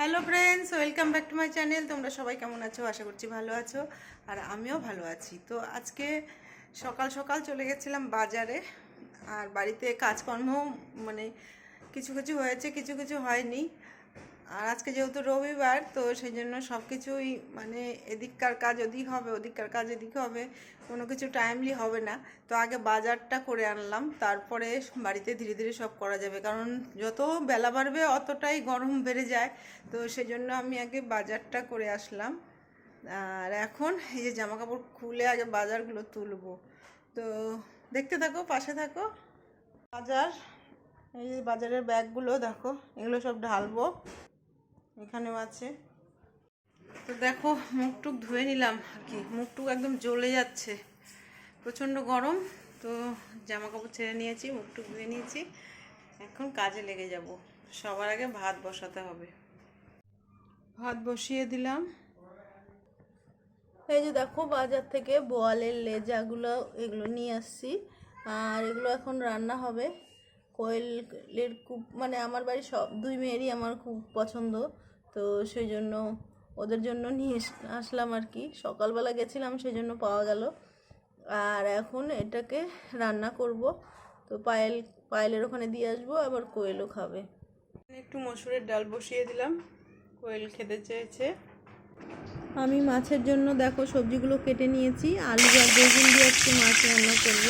Hello friends welcome back to my channel তোমরা সবাই কেমন আছো? আশা করছি ভালো আছো। আর আমিও ভালো আছি। তো আজকে সকাল সকাল চলে গেছিলাম বাজারে। আর বাড়িতে কাজকর্ম মানে কিছু কিছু হয়েছে, কিছু কিছু হয়নি। আর আজকে যেহেতু রবিবার, তো সেই জন্য সব কিছুই মানে এদিককার কাজ ওদিক হবে, ওদিককার কাজ এদিকে হবে, কোনো কিছু টাইমলি হবে না। তো আগে বাজারটা করে আনলাম, তারপরে বাড়িতে ধীরে ধীরে সব করা যাবে। কারণ যত বেলা বাড়বে অতটাই গরম বেড়ে যায়। তো সেই জন্য আমি আগে বাজারটা করে আসলাম। আর এখন এই যে জামা কাপড় খুলে আগে বাজারগুলো তুলবো। তো দেখতে থাকো, পাশে থাকো। বাজার, এই বাজারের ব্যাগগুলো দেখো, এগুলো সব ঢালবো। এখানেও আছে। তো দেখো, মুখটুক ধুয়ে নিলাম আর কি। মুখটুক একদম জ্বলে যাচ্ছে। প্রচণ্ড গরম, তো জামা কাপড় ছেড়ে নিয়েছি, মুখটুক ধুয়ে নিয়েছি। এখন কাজে লেগে যাব। সবার আগে ভাত বসাতে হবে। ভাত বসিয়ে দিলাম। এই যে দেখো, বাজার থেকে বোয়ালের লেজাগুলো এগুলো নিয়ে আসছি। আর এগুলো এখন রান্না হবে। কোয়েলের খুব মানে আমার বাড়ির সব, দুই মেয়েরই আমার খুব পছন্দ। তো সেই জন্য ওদের জন্য নিয়ে আসলাম আর কি। সকালবেলা গেছিলাম সেই জন্য পাওয়া গেল। আর এখন এটাকে রান্না করব। তো পায়েল পায়েলের ওখানে দিয়ে আসব আবার কোয়েলও খাবে। একটু মসুরের ডাল বসিয়ে দিলাম। কোয়েল খেতে চেয়েছে। আমি মাছের জন্য দেখো সবজিগুলো কেটে নিয়েছি। আলু আর বেগুন দিয়ে একটু মাছ রান্না করব।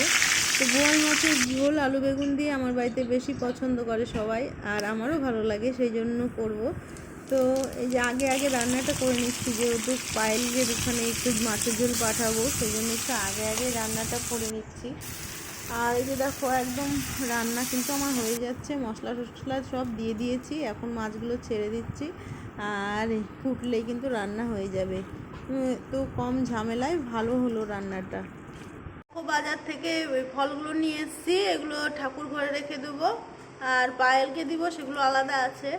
তো বোয়াল মাছের ঝোল আলু বেগুন দিয়ে আমার বাড়িতে বেশি পছন্দ করে সবাই আর আমারও ভালো লাগে সেই জন্য করব। তো এই যে আগে আগে রান্নাটা করে নিচ্ছি, যেহেতু পায়েলকে ওখানে একটু মাছের ঝোল পাঠাবো সেই জন্য একটু আগে আগে রান্নাটা করে নিচ্ছি। আর এই যে দেখো, একদম রান্না কিন্তু আমার হয়ে যাচ্ছে, মশলা টশলা সব দিয়ে দিয়েছি, এখন মাছগুলো ছেড়ে দিচ্ছি, আর ফুটলেই কিন্তু রান্না হয়ে যাবে। তো কম ঝামেলায় ভালো হলো রান্নাটা। বাজার থেকে ওই ফলগুলো নিয়ে এসেছি, এগুলো ঠাকুর ঘরে রেখে দেবো, আর পায়েলকে দিব, সেগুলো আলাদা আছে।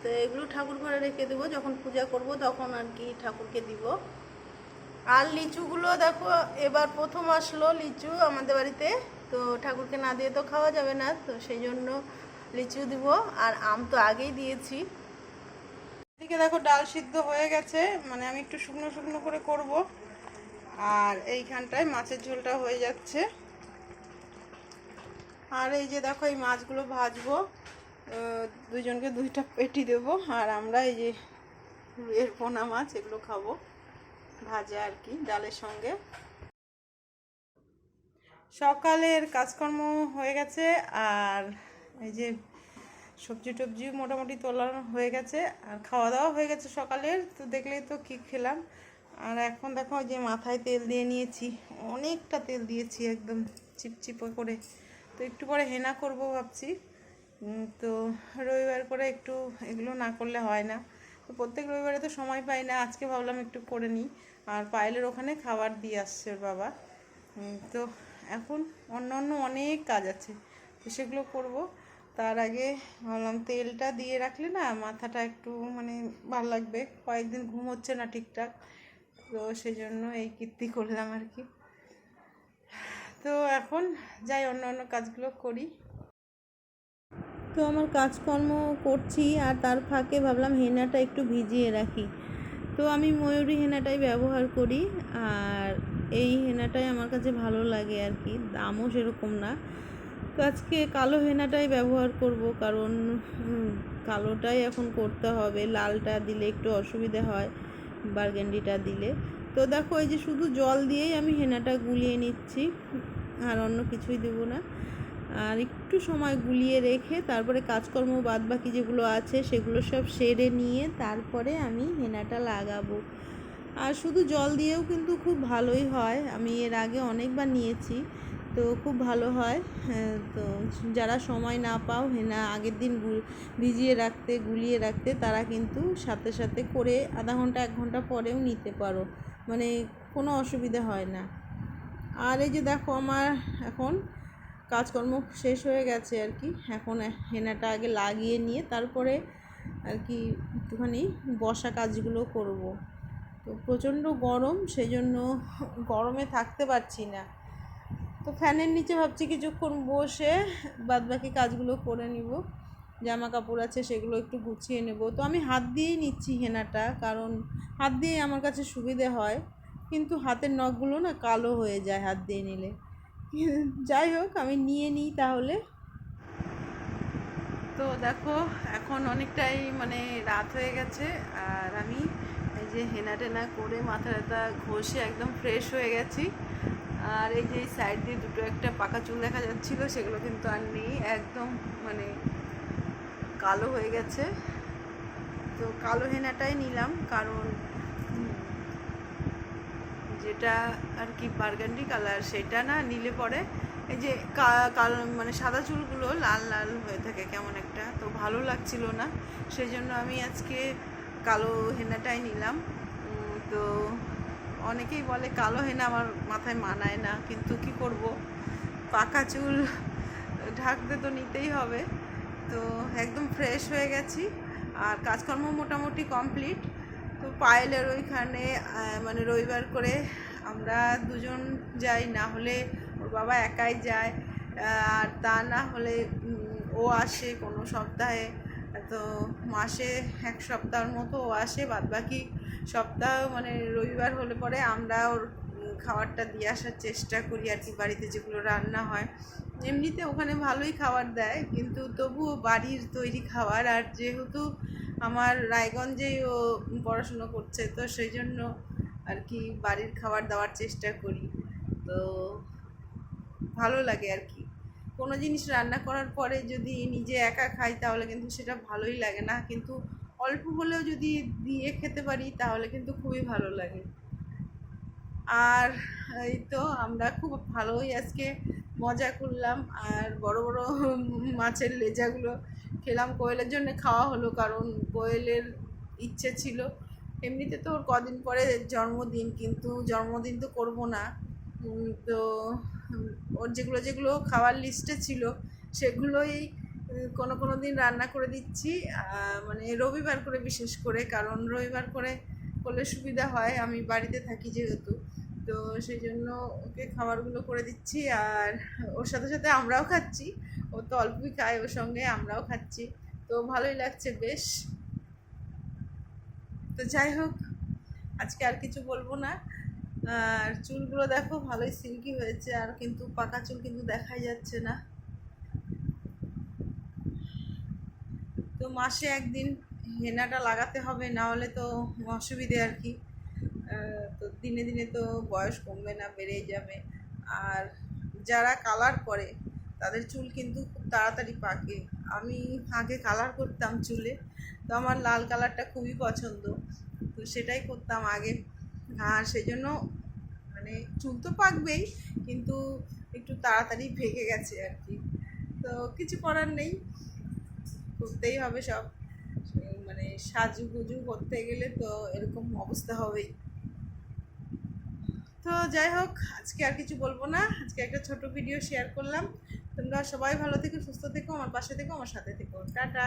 তো এগুলো ঠাকুর ঘরে রেখে দেবো। যখন পূজা করব তখন আর কি ঠাকুরকে দিব। আর লিচুগুলো দেখো, এবার প্রথম আসলো লিচু আমাদের বাড়িতে। তো ঠাকুরকে না দিয়ে তো খাওয়া যাবে না, তো সেই জন্য লিচু দিব। আর আম তো আগেই দিয়েছি। এদিকে দেখো ডাল সিদ্ধ হয়ে গেছে মানে আমি একটু শুকনো শুকনো করে করব। আর এইখানটায় মাছের ঝোলটা হয়ে যাচ্ছে। আর এই যে দেখো এই মাছগুলো ভাজবো। দুজনকে দুইটা পেটি দেবো, আর আমরা এই যে এর পোনা মাছ, এগুলো খাব, ভাজা আর কি, ডালের সঙ্গে। সকালের কাজকর্ম হয়ে গেছে, আর এই যে সবজি টবজি মোটামুটি তোলা হয়ে গেছে, আর খাওয়া দাওয়া হয়ে গেছে সকালের, তো দেখলেই তো কি খেলাম। আর এখন দেখো যে মাথায় তেল দিয়ে নিয়েছি, অনেকটা তেল দিয়েছি একদম চিপচিপে করে, তো একটু পরে হেনা করব ভাবছি। তো রবিবার করে একটু এগুলো না করলে হয় না। তো প্রত্যেক রবিবারে তো সময় পাই না, আজকে ভাবলাম একটু করে নিই। আর পায়েলের ওখানে খাবার দিয়ে আসছে বাবা। তো এখন অন্য অন্য অনেক কাজ আছে, তো সেগুলো করব। তার আগে ভাবলাম তেলটা দিয়ে রাখলে না মাথাটা একটু মানে ভালো লাগবে, কয়েকদিন ঘুম হচ্ছে না ঠিকঠাক। তো সেই জন্য এই কীর্তি করলাম আর কি। তো এখন যাই অন্য অন্য কাজগুলো করি। তো আমার কাজকর্ম করছি আর তার ফাঁকে ভাবলাম হেনাটা একটু ভিজিয়ে রাখি। তো আমি ময়ূরী হেনাটাই ব্যবহার করি আর এই হেনাটাই আমার কাছে ভালো লাগে আর কি, দামও সেরকম না। তো আজকে কালো হেনাটাই ব্যবহার করব কারণ কালোটাই এখন করতে হবে, লালটা দিলে একটু অসুবিধা হয়, বার্গেন্ডিটা দিলে। তো দেখো এই যে শুধু জল দিয়েই আমি হেনাটা গুলিয়ে নিচ্ছি, আর অন্য কিছুই দেবো না। আর একটু সময় গুলিয়ে রেখে তারপরে কাজকর্ম বাদ বাকি যেগুলো আছে সেগুলো সব সেরে নিয়ে তারপরে আমি হেনাটা লাগাবো। আর শুধু জল দিয়েও কিন্তু খুব ভালোই হয়। আমি এর আগে অনেকবার নিয়েছি তো খুব ভালো হয়। হ্যাঁ, তো যারা সময় না পাও হেনা আগের দিন ভিজিয়ে রাখতে গুলিয়ে রাখতে তারা কিন্তু সাথে সাথে করে আধা ঘণ্টা এক ঘণ্টা পরেও নিতে পারো। মানে কোনো অসুবিধা হয় না। আর এই যে দেখো আমার এখন কাজকর্ম শেষ হয়ে গেছে আর কি। এখন হেনাটা আগে লাগিয়ে নিয়ে তারপরে আর কি একটুখানি বসা কাজগুলো করব। তো প্রচণ্ড গরম সেই জন্য গরমে থাকতে পারছি না। তো ফ্যানের নিচে ভাবছি কিছুক্ষণ বসে বাদবাকি কাজগুলো করে নিব। জামা কাপড় আছে সেগুলো একটু গুছিয়ে নেব। তো আমি হাত দিয়েই নিচ্ছি হেনাটা, কারণ হাত দিয়ে আমার কাছে সুবিধে হয়। কিন্তু হাতের নখগুলো না কালো হয়ে যায় হাত দিয়ে নিলে। যাই হোক, আমি নিয়ে নিই তাহলে। তো দেখো, এখন অনেকটাই মানে রাত হয়ে গেছে, আর আমি এই যে হেনা টেনা করে মাথা ব্যথা ঘষে একদম ফ্রেশ হয়ে গেছি। আর এই যে সাইড দিয়ে দুটো একটা পাকা চুল দেখা যাচ্ছিল, সেগুলো কিন্তু আর নেই, একদম মানে কালো হয়ে গেছে। তো কালো হেনাটাই নিলাম, কারণ যেটা আর কি বার্গান্ডি কালার, সেটা না নিলে পরে এই যে কালো মানে সাদা চুলগুলো লাল লাল হয়ে থাকে কেমন একটা, তো ভালো লাগছিল না। সেই জন্য আমি আজকে কালো হেনাটাই নিলাম। তো অনেকেই বলে কালো হেনা আমার মাথায় মানায় না, কিন্তু কি করব? পাকা চুল ঢাকতে তো নিতেই হবে। তো একদম ফ্রেশ হয়ে গেছি। আর কাজকর্ম মোটামুটি কমপ্লিট পায়েলের ওইখানে মানে রবিবার করে আমরা দুজন যাই, না হলে ওর বাবা একাই যায় আর তা না হলে ও আসে কোনো সপ্তাহে, তো মাসে এক সপ্তাহের মতো ও আসে বাদ বাকি সপ্তাহ মানে রবিবার হলে পরে আমরা ওর খাবারটা দিয়ে আসার চেষ্টা করি আর কি, বাড়িতে যেগুলো রান্না হয়। এমনিতে ওখানে ভালোই খাবার দেয়, কিন্তু তবুও বাড়ির তৈরি খাবার আর যেহেতু আমার রায়গঞ্জেই ও পড়াশুনো করছে, তো সেই জন্য আর কি বাড়ির খাবার দেওয়ার চেষ্টা করি। তো ভালো লাগে আর কি। কোনো জিনিস রান্না করার পরে যদি নিজে একা খাই, তাহলে কিন্তু সেটা ভালোই লাগে না। কিন্তু অল্প হলেও যদি দিয়ে খেতে পারি, তাহলে কিন্তু খুবই ভালো লাগে। আর এই তো আমরা খুব ভালোই আজকে মজা করলাম আর বড় বড় মাছের লেজাগুলো খেলাম। কোয়েলের জন্য খাওয়া হলো কারণ কোয়েলের ইচ্ছে ছিল। এমনিতে তো ওর কদিন পরে জন্মদিন, কিন্তু জন্মদিন তো করব না। তো ওর যেগুলো যেগুলো খাওয়ার লিস্টে ছিল, সেগুলোই কোনো কোনো দিন রান্না করে দিচ্ছি মানে রবিবার করে বিশেষ করে, কারণ রবিবার করে করলে সুবিধা হয়। আমি বাড়িতে থাকি যেহেতু। তো সেই জন্য ওকে খাবারগুলো করে দিচ্ছি আর ওর সাথে সাথে আমরাও খাচ্ছি। ও তো অল্পই খায় ওর সঙ্গে, আমরাও খাচ্ছি। তো ভালোই লাগছে বেশ। তো যাই হোক, আজকে আর কিছু বলব না। আর চুলগুলো দেখো ভালোই সিল্কি হয়েছে আর কিন্তু পাকা চুল কিন্তু দেখাই যাচ্ছে না। তো মাসে একদিন হেনাটা লাগাতে হবে, না হলে তো অসুবিধে আর কি। দিনে দিনে তো বয়স কমবে না, বেড়েই যাবে। আর যারা কালার করে, তাদের চুল কিন্তু খুব তাড়াতাড়ি পাকে। আমি আগে কালার করতাম চুলে, তো আমার লাল কালারটা খুবই পছন্দ। তো সেটাই করতাম আগে। আর সেই জন্য মানে চুল তো পাকবেই, কিন্তু একটু তাড়াতাড়ি ভেঙে গেছে আর কি। তো কিছু করার নেই, করতেই হবে সব। মানে সাজুগুজু করতে গেলে তো এরকম অবস্থা হবেই। তো যাই হোক, আজকে আর কিছু বলব না। আজকে একটা ছোট ভিডিও শেয়ার করলাম। তোমরা সবাই ভালো থেকো, সুস্থ থেকো, আমার পাশে থেকো, আমার সাথে থেকো। টাটা।